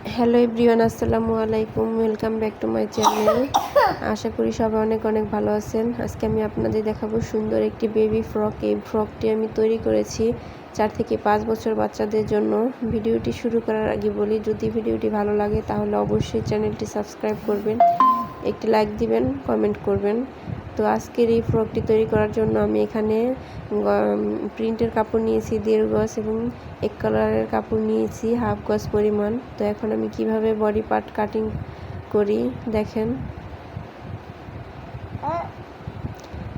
Hello everyone আসসালামু আলাইকুম welcome back to my channel আশা করি সবাই অনেক অনেক ভালো আছেন। আজকে আমি আপনাদের দেখাবো সুন্দর একটি বেবি ফ্রক এই ফ্রকটি আমি তৈরি করেছি চার থেকে পাঁচ বছর বাচ্চাদের জন্য। ভিডিওটি শুরু করার আগে বলি, যদি ভিডিওটি ভালো লাগে তাহলে অবশ্যই চ্যানেলটি সাবস্ক্রাইব করবেন। একটি লাইক দিবেন কমেন্ট করবেন। তো আজকের এই ফ্রকটি তৈরি করার জন্য আমি এখানে প্রিন্টের কাপড় নিয়েছি, দেড় গজ এবং এক কালারের কাপড় নিয়েছি, হাফ গজ পরিমাণ। তো এখন আমি কীভাবে বডি পার্ট কাটিং করি দেখেন।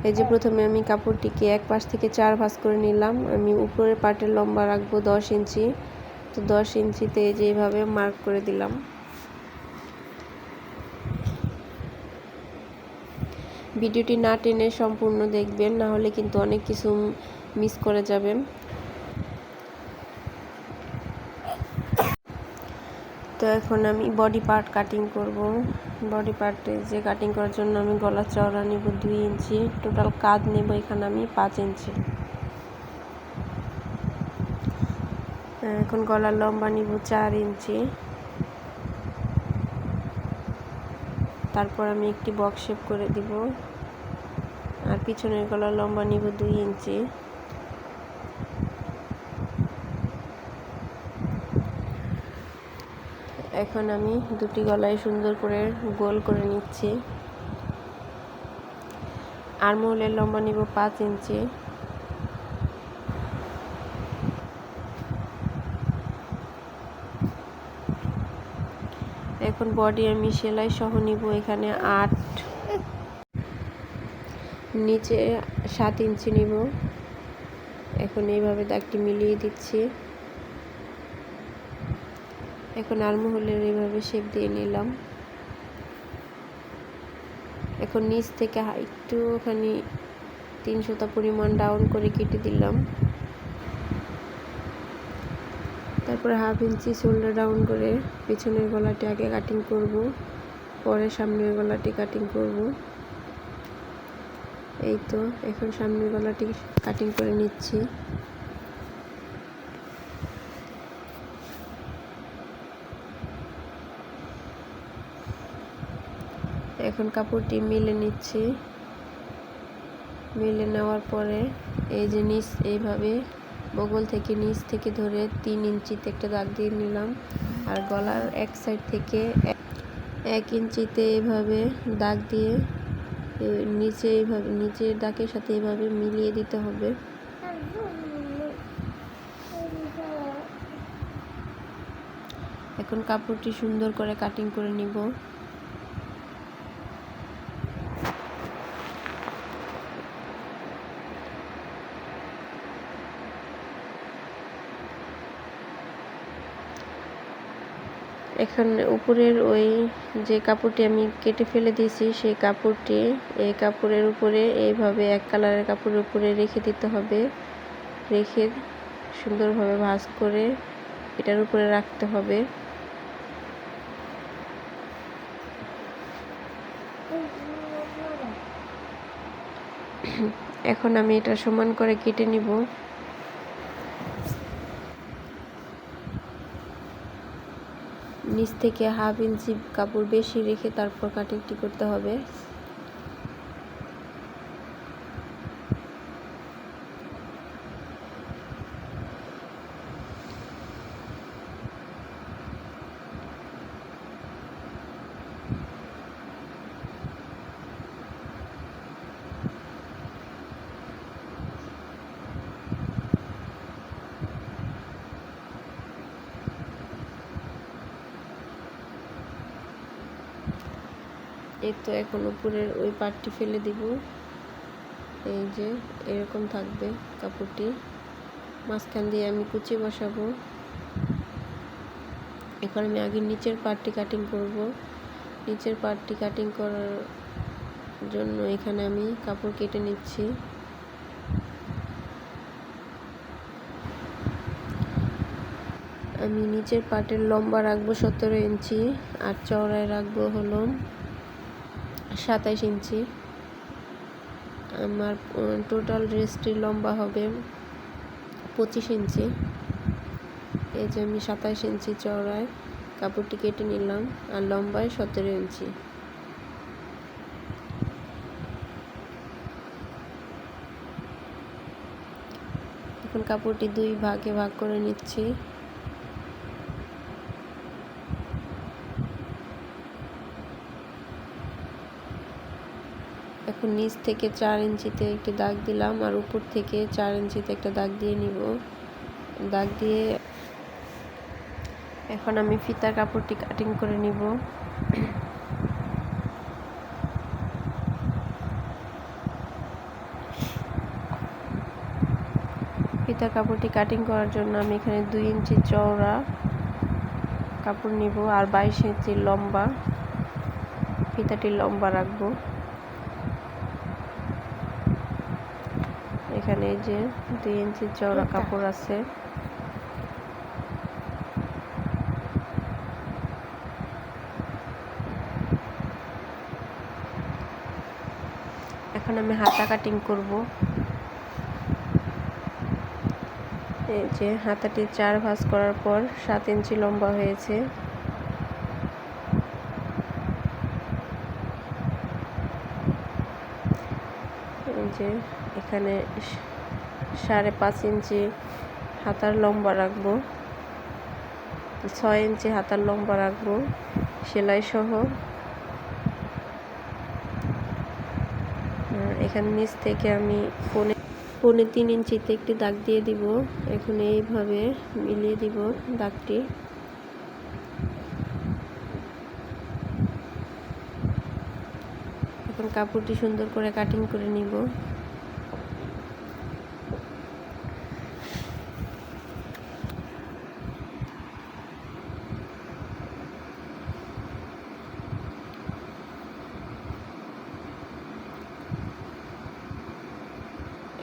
এই যে প্রথমে আমি কাপড়টিকে এক পাশ থেকে চার ভাঁজ করে নিলাম। আমি উপরের পার্টের লম্বা রাখব দশ ইঞ্চি। তো দশ ইঞ্চিতে এই যে এইভাবে মার্ক করে দিলাম। ভিডিওটি না টেনে সম্পূর্ণ দেখবেন, না হলে কিন্তু অনেক কিছু মিস করে যাবেন। তো এখন আমি বডি পার্ট কাটিং করব। বডি পার্টে যে কাটিং করার জন্য আমি গলার চওড়া নেব দুই ইঞ্চি টোটাল কাঁধ নেব এখানে আমি পাঁচ ইঞ্চি। এখন গলার লম্বা নিব চার ইঞ্চি। তারপর আমি একটি বক্স শেপ করে দিব। পিছনের গলার লম্বা নিব দুই ইঞ্চি। এখন আমি দুটি গলায় সুন্দর করে গোল করে নিচ্ছি। আর মহলের লম্বা নিব পাঁচ ইঞ্চি। এখন বডি আমি সেলাই সহ নিব এখানে আট নিচে সাত ইঞ্চি নিব। এখন এইভাবে দাগটি মিলিয়ে দিচ্ছি। এখন আরমহলের এইভাবে শেপ দিয়ে নিলাম। এখন নিচ থেকে একটুখানি তিনশোটা পরিমাণ ডাউন করে কেটে দিলাম। তারপর হাফ ইঞ্চি শোল্ডার ডাউন করে পিছনের গলাটি আগে কাটিং করব, পরে সামনের গলাটি কাটিং করব। এই তো, এখন সামনের গলাটি কাটিং করে নিচ্ছি। এখন কাপড়টি মিলে নিচ্ছি। মিলে নেওয়ার পরে এই যে নিচ, এইভাবে বগল থেকে নিচ থেকে ধরে তিন ইঞ্চিতে একটা দাগ দিয়ে নিলাম। আর গলার এক সাইড থেকে এক ইঞ্চিতে এইভাবে দাগ দিয়ে নিচে এইভাবে নিচের দাগের সাথে এইভাবে মিলিয়ে দিতে হবে। এখন কাপড়টি সুন্দর করে কাটিং করে নিব। এখানে উপরের ওই যে কাপড়টি আমি কেটে ফেলে দিয়েছি, সেই কাপড়টি এই কাপড়ের উপরে এইভাবে এক কালারের কাপড়ের উপরে রেখে দিতে হবে। রেখে সুন্দরভাবে ভাঁজ করে এটার উপরে রাখতে হবে। এখন আমি এটা সমান করে কেটে নিব। নিচ থেকে হাফ ইঞ্চি কাপড় বেশি রেখে তারপর কাটিংটি করতে হবে। এই তো এখন উপরের ওই পাটটি ফেলে দিব। এই যে, এরকম থাকবে কাপড়টি। মাঝখান দিয়ে আমি কুচি বসাবো। এখন আমি আগে নিচের পাটটি কাটিং করব। নিচের পাটটি কাটিং করার জন্য এখানে আমি কাপড় কেটে নিচ্ছি। আমি নিচের পাটের লম্বা রাখব সতেরো ইঞ্চি আর চওড়ায় রাখব হলো সাতাইশ ইঞ্চি। আমার টোটাল ড্রেসটির লম্বা হবে পঁচিশ ইঞ্চি। এই যে আমি সাতাইশ ইঞ্চি চওড়ায় কাপড়টি কেটে নিলাম আর লম্বায় সতেরো ইঞ্চি। এখন কাপড়টি দুই ভাগে ভাগ করে নিচ্ছি। এখন নিচ থেকে চার ইঞ্চিতে একটি দাগ দিলাম আর উপর থেকে চার ইঞ্চিতে একটা দাগ দিয়ে নিব। দাগ দিয়ে এখন আমি ফিতার কাপড়টি কাটিং করে নিব। ফিতার কাপড়টি কাটিং করার জন্য আমি এখানে দুই ইঞ্চি চওড়া কাপড় নিব আর বাইশ ইঞ্চি লম্বা। ফিতাটি লম্বা রাখব। এখানে যে দুই ইঞ্চি চওড়া কাপড় আছে। এখন আমি হাতা কাটিং করব। এই যে হাতাটি চার ভাঁজ করার পর সাত ইঞ্চি লম্বা হয়েছে। এই যে এখানে সাড়ে পাঁচ ইঞ্চি হাতার লম্বা রাখব, ছয় ইঞ্চি হাতার লম্বা রাখব সেলাই সহ এখানে নিচ থেকে আমি পনে পনে তিন ইঞ্চিতে একটি দাগ দিয়ে দিব। এখন এইভাবে মিলিয়ে দিব দাগটি। এখন কাপড়টি সুন্দর করে কাটিং করে নিব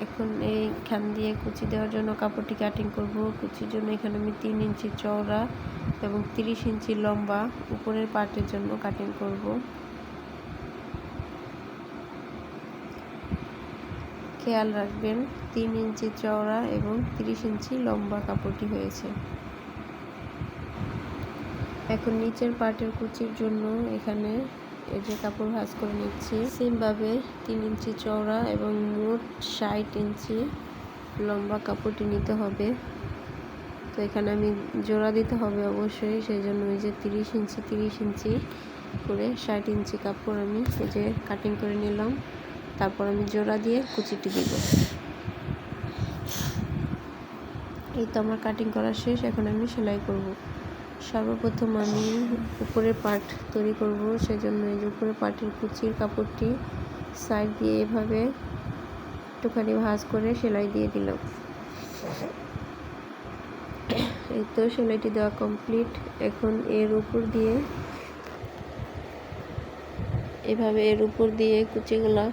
এখন এইখান দিয়ে কুচি দেওয়ার জন্য কাপড়টি কাটিং করব। কুচির জন্য এখানে আমি তিন ইঞ্চি চওড়া এবং তিরিশ ইঞ্চি লম্বা উপরের পার্টের জন্য কাটিং করব। খেয়াল রাখবেন, তিন ইঞ্চি চওড়া এবং তিরিশ ইঞ্চি লম্বা কাপড়টি হয়েছে। এখন নিচের পার্টের কুচির জন্য এখানে এই যে কাপড় ভাঁজ করে নিচ্ছি। সেমভাবে তিন ইঞ্চি চওড়া এবং মোট ষাট ইঞ্চি লম্বা কাপড়টি নিতে হবে। তো এখানে আমি জোড়া দিতে হবে অবশ্যই সেই জন্য ওই যে তিরিশ ইঞ্চি তিরিশ ইঞ্চি করে ষাট ইঞ্চি কাপড় আমি এই যে কাটিং করে নিলাম। তারপর আমি জোড়া দিয়ে কুচিটি দিব। এই তো আমার কাটিং করা শেষ, এখন আমি সেলাই করব। সর্বপ্রথম আমি উপরের পার্ট তৈরি করব, সেজন্য এই যে উপরের পার্টের কুচির কাপড়টি সাইড দিয়ে এভাবে একটুখানি ভাঁজ করে সেলাই দিয়ে দিলাম। এই তো সেলাইটি দেওয়া কমপ্লিট। এখন এর উপর দিয়ে এভাবে এর উপর দিয়ে কুচিগুলা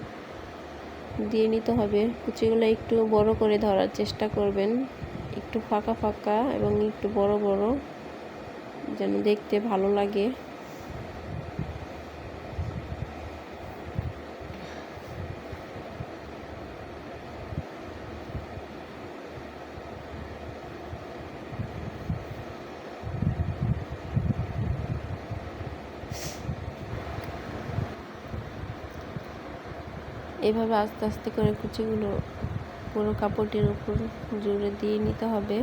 দিয়ে নিতে হবে। কুচিগুলো একটু বড় করে ধরার চেষ্টা করবেন। একটু ফাঁকা ফাঁকা এবং একটু বড় বড়, যেন দেখতে ভালো লাগে। এভাবে আস্তে আস্তে করে কুচিগুলো পুরো কাপড়টির উপর জুড়ে দিয়ে নিতে হবে।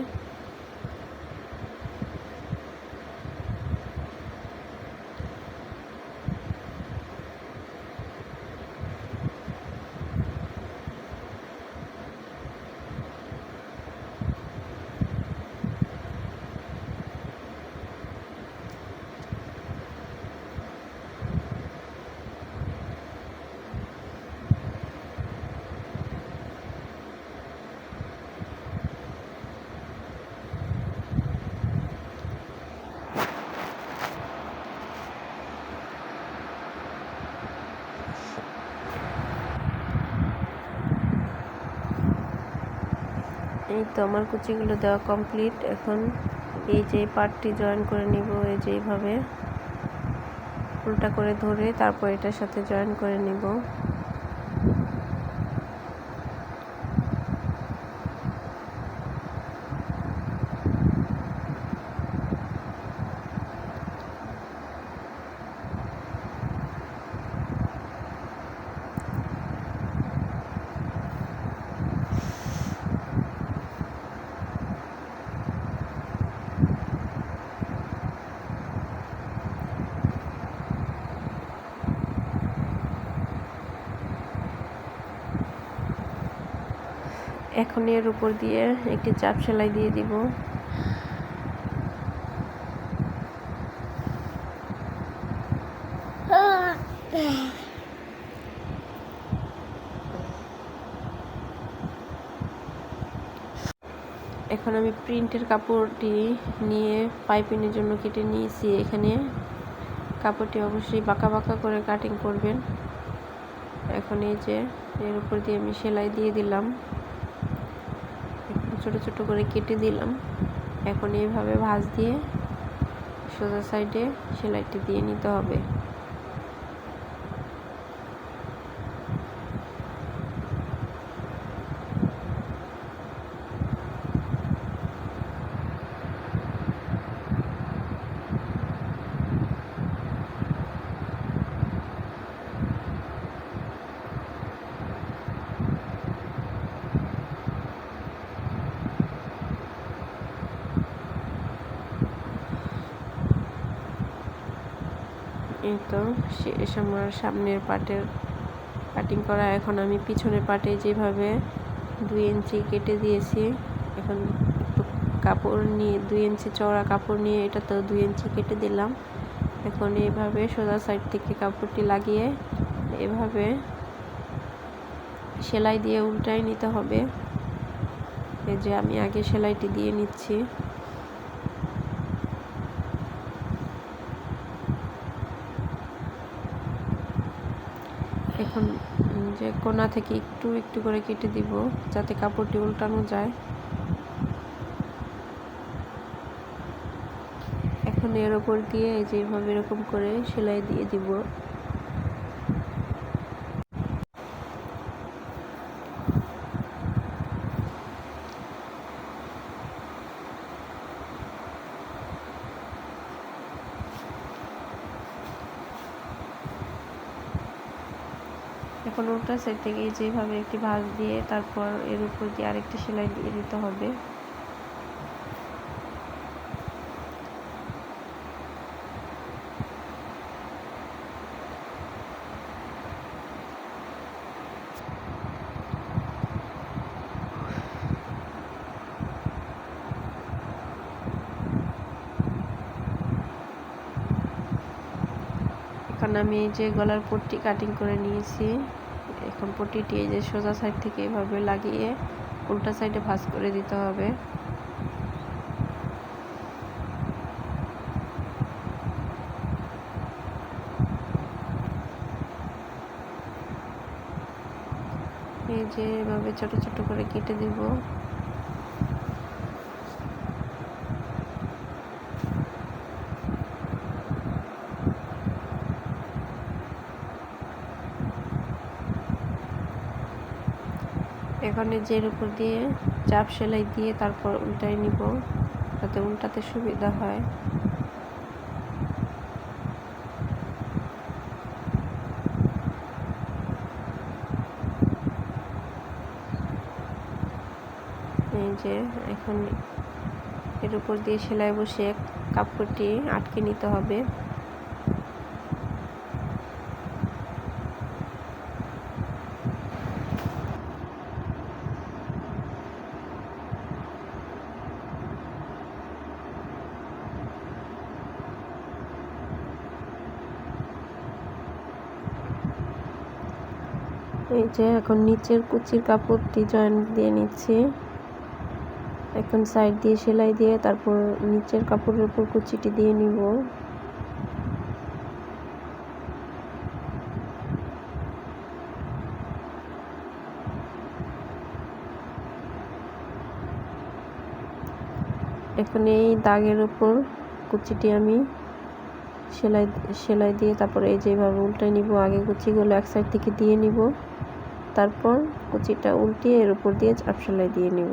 এই তো আমার কুচিগুলো দেওয়া কমপ্লিট। এখন এই যে পার্টটি জয়েন করে নিব, এই যে এইভাবে। উল্টা করে ধরে তারপর এটার সাথে জয়েন করে নিব। এখন এর উপর দিয়ে একটি চাপ সেলাই দিয়ে দিব। এখন আমি প্রিন্টের কাপড়টি নিয়ে পাইপিংয়ের জন্য কেটে নিয়েছি। এখানে কাপড়টি অবশ্যই বাঁকা বাঁকা করে কাটিং করবেন। এখন এই যে এর উপর দিয়ে আমি সেলাই দিয়ে দিলাম। ছোট ছোট করে কেটে দিলাম। এখন এইভাবে ভাঁজ দিয়ে সোজা সাইডে সেলাইটি দিয়ে নিতে হবে এই তো শেষ আমার সামনের পাটের কাটিং করা। এখন আমি পিছনের পাটে যেভাবে দুই ইঞ্চি কেটে দিয়েছি, এখন একটু কাপড় নিয়ে, দুই ইঞ্চি চওড়া কাপড় নিয়ে এটা তো দুই ইঞ্চি কেটে দিলাম। এখন এইভাবে সোজা সাইড থেকে কাপড়টি লাগিয়ে এভাবে সেলাই দিয়ে উল্টাই নিতে হবে। এই যে আমি আগে সেলাইটি দিয়ে নিচ্ছি। এখন যে কোনা থেকে একটু একটু করে কেটে দিব, যাতে কাপড়টি উল্টানো যায়। এখন এর ওপর দিয়ে এই যে এভাবে এরকম করে সেলাই দিয়ে দিব। এখন উল্টা থেকে যেভাবে একটি ভাঁজ দিয়ে তারপর এর উপর দিয়ে আরেকটি সেলাই দিয়ে দিতে হবে। আমি এই যে গলার পট্টি কাটিং করে নিয়েছি। এখন পটিটি এই যে সোজা সাইড থেকে এভাবে লাগিয়ে উল্টা সাইডে ভাঁজ করে দিতে হবে। এই যে এভাবে ছোট ছোট করে কেটে দিব। এখন যে উপর দিয়ে চাপ সেলাই দিয়ে তারপর উল্টাই নিব, যাতে উল্টাতে সুবিধা হয়। এই যে এখন এর উপর দিয়ে সেলাই বসে কাপড়টি আটকে নিতে হবে। এই যে এখন নিচের কুচির কাপড়টি জয়েন্ট দিয়ে নিচ্ছি। এখন সাইড দিয়ে সেলাই দিয়ে তারপর নিচের কাপড়ের উপর কুচিটি দিয়ে নিব। এখন এই দাগের উপর কুচিটি আমি সেলাই সেলাই দিয়ে তারপরে এই যেভাবে উল্টে নিব, আগে কুচিগুলো এক সাইড থেকে দিয়ে নিব। তারপর কুচিটা উল্টিয়ে এর উপর দিয়ে চাপ সেলাই দিয়ে নিব।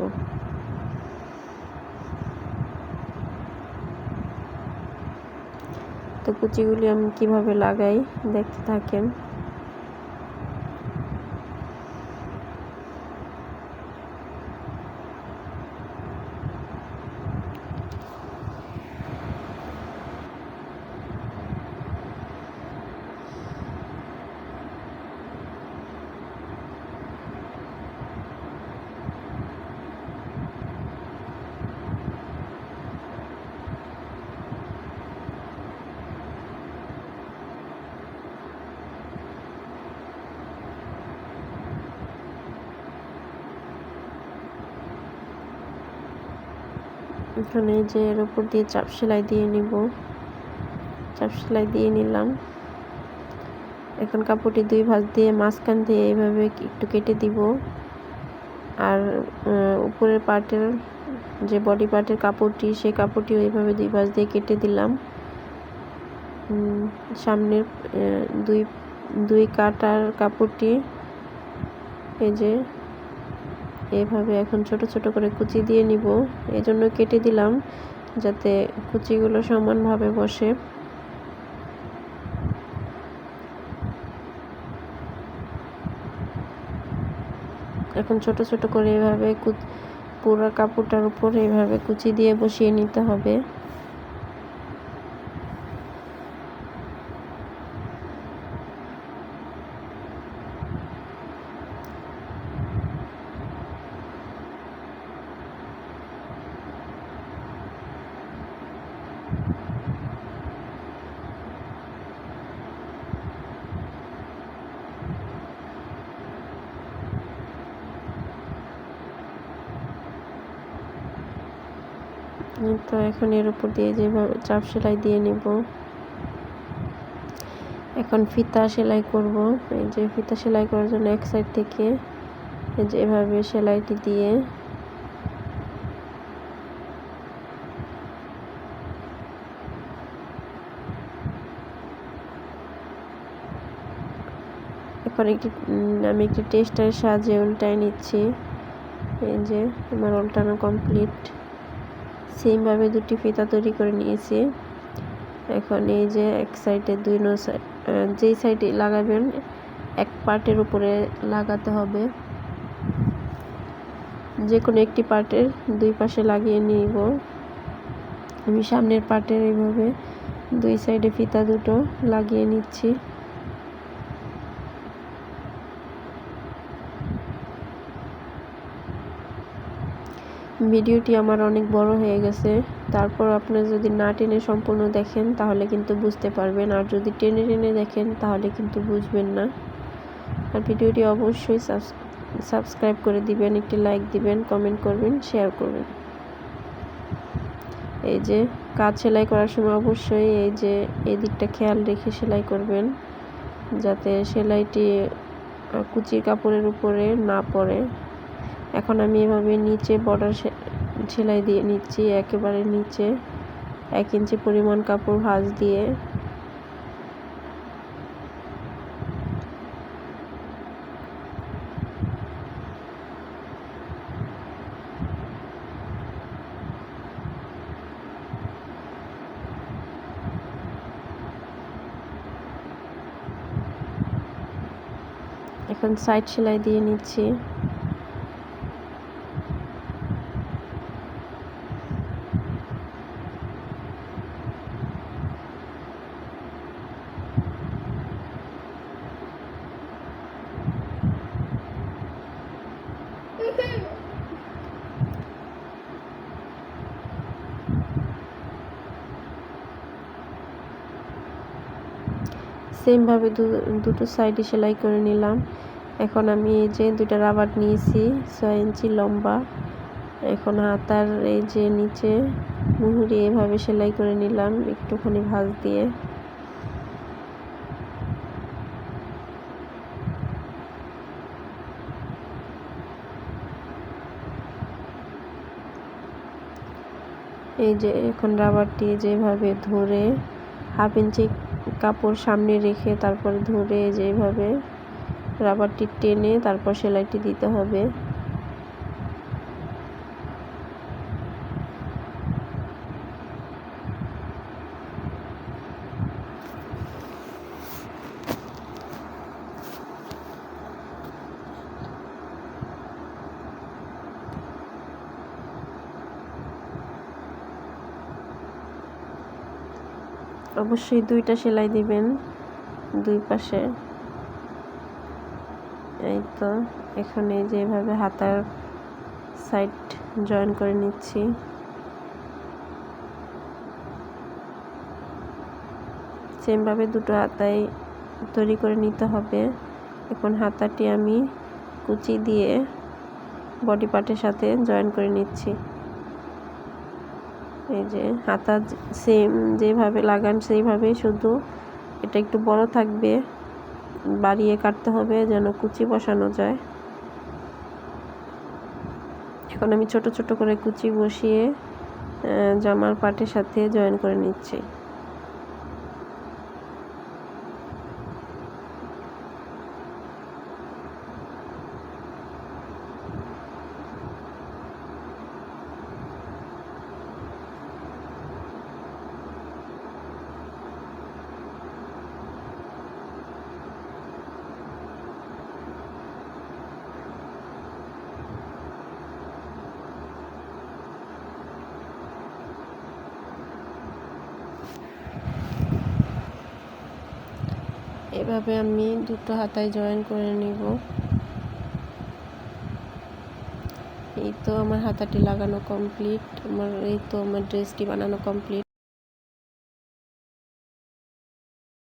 তো কুচিগুলি আমি কীভাবে লাগাই, দেখতে থাকেন। এখানে যে এর উপর দিয়ে চাপ সেলাই দিয়ে নিব। চাপ সেলাই দিয়ে নিলাম। এখন কাপড়টি দুই ভাঁজ দিয়ে মাঝখান দিয়ে এইভাবে একটু কেটে দিব। আর উপরের পার্টের যে বডি পার্টের কাপড়টি, সেই কাপড়টিও এইভাবে দুই ভাঁজ দিয়ে কেটে দিলাম। সামনের দুই দুই কাটার কাপড়টি এই যে এভাবে এখন ছোট ছোট করে কুচি দিয়ে নিব। এই জন্য কেটে দিলাম যাতে কুচিগুলো সমানভাবে বসে। এখন ছোট ছোট করে এভাবে পুরো কাপড়টার উপর এভাবে কুচি দিয়ে বসিয়ে নিতে হবে তো এখন এর উপর দিয়ে যেভাবে চাপ সেলাই দিয়ে নেব। এখন ফিতা সেলাই করব। এই যে ফিতা সেলাই করার জন্য এক সাইড থেকে এই যে এভাবে সেলাইটি দিয়ে এখন একটি আমি একটি টেস্টারের সাহায্যে উল্টায় নিচ্ছি। এই যে আমার উল্টানো কমপ্লিট সেমভাবে দুটি ফিতা তৈরি করে নিয়েছি। এখন এই যে এক সাইডে দুই নো যেই সাইডে লাগাবেন, এক পার্টের উপরে লাগাতে হবে। যে কোনো একটি পার্টের দুই পাশে লাগিয়ে নিব। আমি সামনের পার্টের এইভাবে দুই সাইডে ফিতা দুটো লাগিয়ে নিচ্ছি। ভিডিওটি আমার অনেক বড় হয়ে গেছে। তারপর আপনার যদি না টেনে সম্পূর্ণ দেখেন, তাহলে কিন্তু বুঝতে পারবেন। আর যদি টেনে টেনে দেখেন, তাহলে কিন্তু বুঝবেন না। আর ভিডিওটি অবশ্যই সাবস্ক্রাইব করে দিবেন, একটি লাইক দিবেন, কমেন্ট করবেন, শেয়ার করবেন। এই যে কাজ সেলাই করার সময় অবশ্যই এই যে এই দিকটা খেয়াল রেখে সেলাই করবেন, যাতে সেলাইটি কুচির কাপড়ের উপরে না পড়ে। এখন আমি এভাবে নিচে বর্ডার সেলাই দিয়ে নিচ্ছি, একেবারে নিচে এক ইঞ্চি পরিমাণ কাপড় ভাঁজ দিয়ে। এখন সাইড সেলাই দিয়ে নিচ্ছি। সেমভাবে দুটো সাইডে সেলাই করে নিলাম। এখন আমি এই যে দুটা রাবার নিয়েছি, ছয় ইঞ্চি লম্বা। এখন হাতার এই যে নিচে মুহুরি এভাবে সেলাই করে নিলাম, একটুখানি ভাঁজ দিয়ে। এই যে এখন রাবারটি যেভাবে ধরে হাফ ইঞ্চি কাপড় সামনে রেখে তারপরে ধরে যেভাবে রাবারটি টেনে তারপর সেলাইটি দিতে হবে। অবশ্যই দুইটা সেলাই দিবেন, দুই পাশে। এই তো, এখানে যেভাবে হাতার সাইড জয়েন করে নিচ্ছি। সেমভাবে দুটো হাতাই তৈরি করে নিতে হবে। এখন হাতাটি আমি কুচি দিয়ে বডি পার্টের সাথে জয়েন করে নিচ্ছি। এই যে হাতা সেম যেভাবে লাগান সেইভাবেই শুধু এটা একটু বড় থাকবে। বাড়িয়ে কাটতে হবে যেন কুচি বসানো যায়। এখন আমি ছোট ছোট করে কুচি বসিয়ে জামার পাটের সাথে জয়েন করে নিচ্ছি। এভাবে আমি দুটো হাতায় জয়েন করে নিব। এই তো আমার হাতাটি লাগানো কমপ্লিট আমার এই তো আমার ড্রেসটি বানানো কমপ্লিট